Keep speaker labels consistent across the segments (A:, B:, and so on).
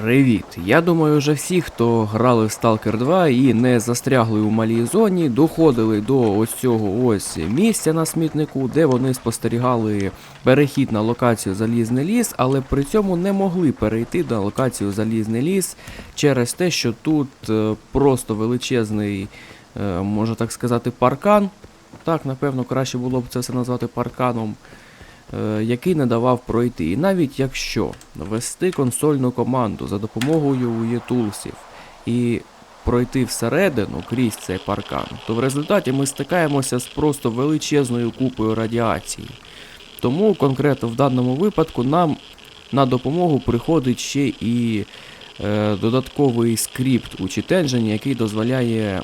A: Привіт! Я думаю, вже всі, хто грали в Stalker 2 і не застрягли у малій зоні, доходили до ось цього ось місця на смітнику, де вони спостерігали перехід на локацію Залізний ліс, але при цьому не могли перейти на локацію Залізний ліс через те, що тут е, просто величезний, е, можна так сказати, паркан. Так, напевно, краще було б це все назвати парканом який не давав пройти. І навіть якщо ввести консольну команду за допомогою уєтулсів і пройти всередину крізь цей паркан, то в результаті ми стикаємося з просто величезною купою радіації. Тому конкретно в даному випадку нам на допомогу приходить ще і е, додатковий скрипт у Читенджені, який дозволяє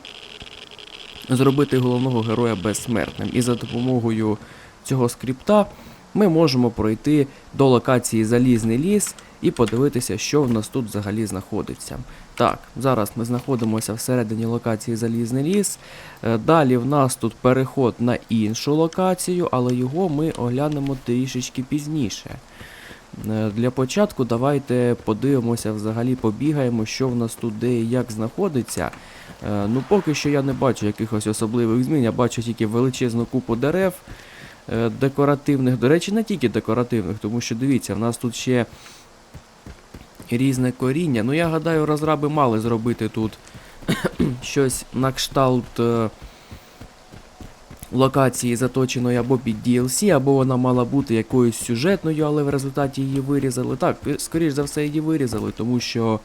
A: зробити головного героя безсмертним. І за допомогою цього скрипта ми можемо пройти до локації Залізний ліс і подивитися, що в нас тут взагалі знаходиться. Так, зараз ми знаходимося всередині локації Залізний ліс. Е, Далі в нас тут переход на іншу локацію, але його ми оглянемо трішечки пізніше. Е, Для початку давайте подивимося, взагалі побігаємо, що в нас тут де і як знаходиться. Е, Ну, поки що я не бачу якихось особливих змін, я бачу тільки величезну купу дерев декоративних. До речі, не тільки декоративних, тому що дивіться, в нас тут ще різне коріння. Ну, я гадаю, розраби мали зробити тут щось на кшталт. е, Локації заточеної або під DLC, або вона мала бути якоюсь сюжетною, але в результаті її вирізали. Так, е, скоріш за все, її вирізали, тому що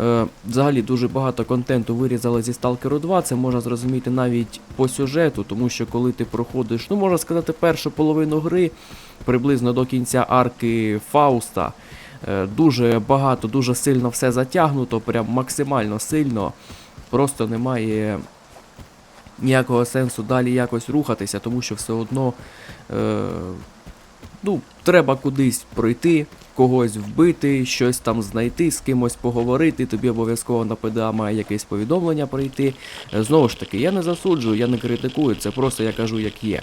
A: е, взагалі дуже багато контенту вирізали зі Stalker 2. Це можна зрозуміти навіть по сюжету, тому що коли ти проходиш, ну можна сказати, першу половину гри, приблизно до кінця арки Фауста, е, дуже багато, дуже сильно все затягнуто, прям максимально сильно. Просто немає ніякого сенсу далі якось рухатися, тому що все одно е, ну, треба кудись пройти, когось вбити, щось там знайти, з кимось поговорити, тобі обов'язково на ПДА має якесь повідомлення прийти. Е, Знову ж таки, я не засуджую, я не критикую, це просто я кажу, як є.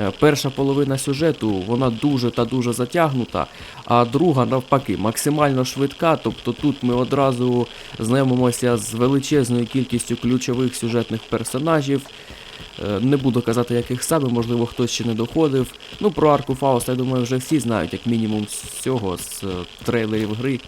A: Е, Перша половина сюжету вона дуже та дуже затягнута, а друга навпаки максимально швидка. Тобто тут ми одразу знайомимося з величезною кількістю ключових сюжетних персонажів. Е, Не буду казати, яких саме, можливо, хтось ще не доходив. Ну, про арку Фауста, я думаю, вже всі знають, як мінімум з цього, з е, трейлерів гри.